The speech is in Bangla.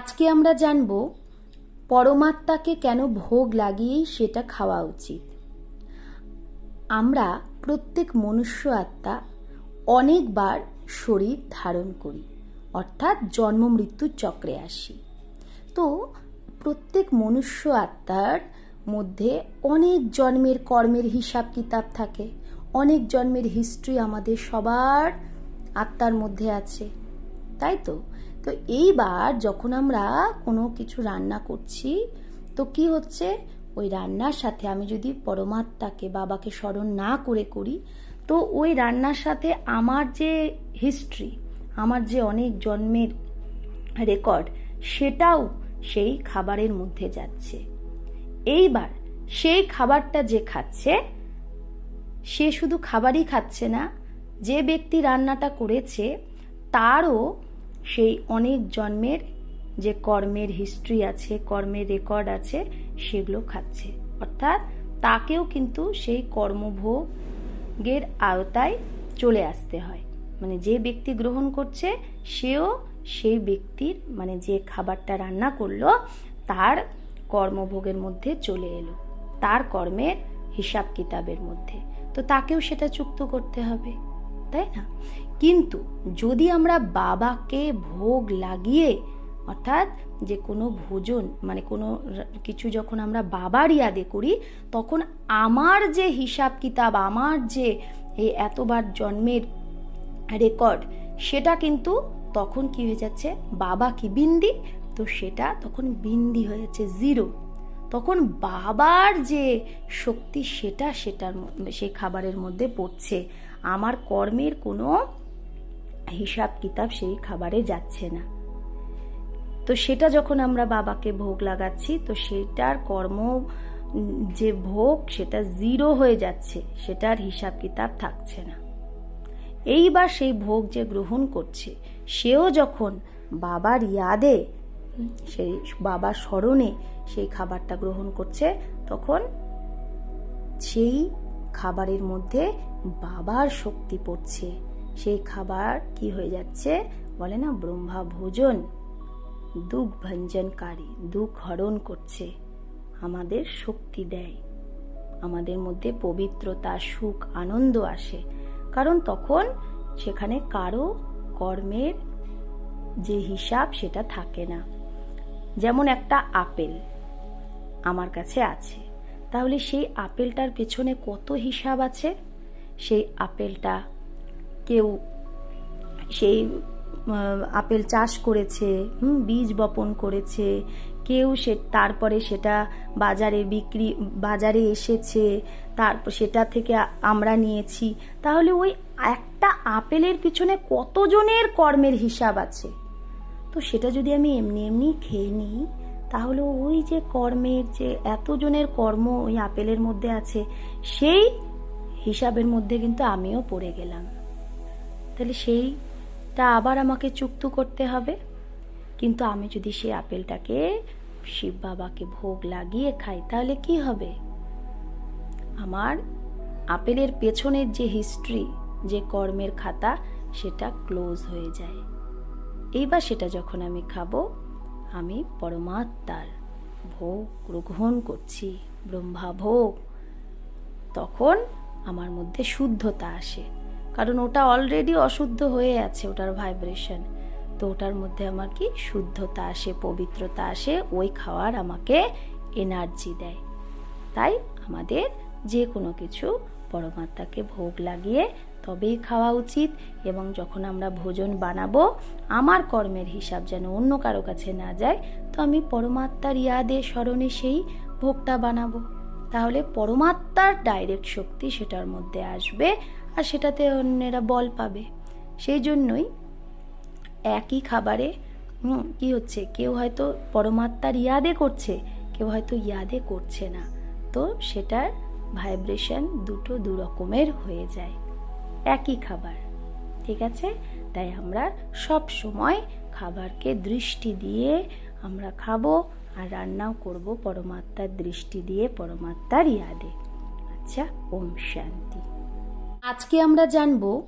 আজকে আমরা জানব পরমাত্মাকে কেন ভোগ লাগিয়েই সেটা খাওয়া উচিত। আমরা প্রত্যেক মনুষ্য আত্মা অনেকবার শরীর ধারণ করি, অর্থাৎ জন্ম মৃত্যুর চক্রে আসি। তো প্রত্যেক মনুষ্য আত্মার মধ্যে অনেক জন্মের কর্মের হিসাব কিতাব থাকে, অনেক জন্মের হিস্ট্রি আমাদের সবার আত্মার মধ্যে আছে। তাই তো? তো এইবার যখন আমরা কোনো কিছু রান্না করছি, তো কি হচ্ছে? ওই রান্নার সাথে আমি যদি পরমাত্মাকে, বাবাকে স্মরণ না করে করি, তো ওই রান্নার সাথে আমার যে হিস্ট্রি আমার যে অনেক জন্মের রেকর্ড সেটাও সেই খাবারের মধ্যে যাচ্ছে। এইবার সেই খাবারটা যে খাচ্ছে, সে শুধু খাবারই খাচ্ছে না, যে ব্যক্তি রান্নাটা করেছে, তারও সেই অনেক জন্মের যে কর্মের হিস্ট্রি আছে, কর্মের রেকর্ড আছে, সেগুলো খাচ্ছে। অর্থাৎ তাকেও কিন্তু সেই কর্মভোগের আওতায় চলে আসতে হয়। মানে যে ব্যক্তি গ্রহণ করছে, সেও সেই ব্যক্তির মানে যে খাবারটা রান্না করল, তার কর্মভোগের মধ্যে চলে এলো। তার কর্মের হিসাব কিতাবের মধ্যে। তো তাকেও সেটা চুক্ত করতে হবে। তাই না? কিন্তু যদি আমরা বাবাকে ভোগ লাগিয়ে, অর্থাৎ যে কোনো ভোজন মানে কোনো কিছু যখন আমরা বাবার ইয়াদে করি, তখন আমার যে হিসাব কিতাব, আমার যে এই এতবার জন্মের রেকর্ড সেটা কিন্তু তখন কি হয়ে যাচ্ছে? বাবা কি বিন্দি? তো সেটা তখন বিন্দি হয়ে যাচ্ছে জিরো তখন বাবার যে শক্তি সেটা সেটার সেই খাবারের মধ্যে পড়ছে। আমার কর্মের কোনো হিসাব কিতাব সেই খাবারে যাচ্ছে না। তো সেটা যখন আমরা বাবাকে ভোগ লাগাচ্ছি, তো সেটার কর্ম, যে ভোগ সেটা জিরো হয়ে যাচ্ছে, সেটার হিসাব কিতাব থাকছে না। এইবার সেই ভোগ যে গ্রহণ করছে, সেও যখন বাবার ইয়াদে সেই বাবার স্মরণে সেই খাবারটা গ্রহণ করছে, তখন সেই খাবারের মধ্যে বাবার শক্তি পড়ছে। সেই খাবার কি হয়ে যাচ্ছে? বলে না, ব্রহ্মা ভোজন, দুঃখ ভঞ্জনকারী, দুঃখ হরণ করছে। আমাদের শক্তি দেয়। আমাদের মধ্যে পবিত্রতা, সুখ, আনন্দ আসে। কারণ তখন সেখানে কারও কর্মের যে হিসাব সেটা থাকে না। যেমন একটা আপেল আমার কাছে আছে। তাহলে সেই আপেলটার পেছনে কত হিসাব আছে? সেই আপেলটা কেউ, সেই আপেল চাষ করেছে, হুম, বীজ বপন করেছে, কেউ সে, তারপরে সেটা বাজারে বিক্রি, বাজারে এসেছে তারপর সেটা থেকে আমরা নিয়েছি। তাহলে ওই একটা আপেলের পিছনে কতজনের কর্মের হিসাব আছে? তো সেটা যদি আমি এমনি এমনি খেয়ে নিই, তাহলে ওই যে কর্মের যে এতজনের কর্ম ওই আপেলের মধ্যে আছে, সেই হিসাবের মধ্যে কিন্তু আমিও পড়ে গেলাম। তাহলে সেইটা আবার আমাকে চুক্ত করতে হবে। কিন্তু আমি যদি সেই আপেলটাকে শিব বাবাকে ভোগ লাগিয়ে খাই, তাহলে কি হবে? আমার আপেলের পেছনের যে হিস্ট্রি যে কর্মের খাতা, সেটা ক্লোজ হয়ে যায়। এইবার সেটা যখন আমি খাব, আমি পরমাত্মার ভোগ গ্রহণ করছি, ব্রহ্মা ভোগ, তখন আমার মধ্যে শুদ্ধতা আসে। কারণ ওটা অলরেডি অশুদ্ধ হয়ে আছে ওটার ভাইব্রেশন তো ওটার মধ্যে আমার কি? শুদ্ধতা আসে, পবিত্রতা আসে, ওই খাওয়ার আমাকে এনার্জি দেয়। তাই আমাদের যে কোনো কিছু পরমাত্মাকে ভোগ লাগিয়ে তবেই খাওয়া উচিত এবং যখন আমরা ভোজন বানাবো, আমার কর্মের হিসাব যেন অন্য কারও কাছে না যায়, তো আমি পরমাত্মার ইয়াদে স্মরণে সেই ভোগটা বানাবো। তাহলে পরমাত্মার ডাইরেক্ট শক্তি সেটার মধ্যে আসবে আর সেটাতে অন্যেরা বল পাবে। সেই জন্যই একই খাবারে কি হচ্ছে? কেউ হয়তো পরমাত্মার ইয়াদে করছে, কেউ হয়তো ইয়াদে করছে না। তো সেটার ভাইব্রেশন দুটো দু রকমের হয়ে যায়। একই খাবার, ঠিক আছে? তাই আমরা সব সময় খাবারকে দৃষ্টি দিয়ে আমরা খাব আর রান্নাও করব পরমাত্মার দৃষ্টি দিয়ে, পরমাত্মার ইয়াদে। আচ্ছা ওম শান্তি। আজকে আমরা জানব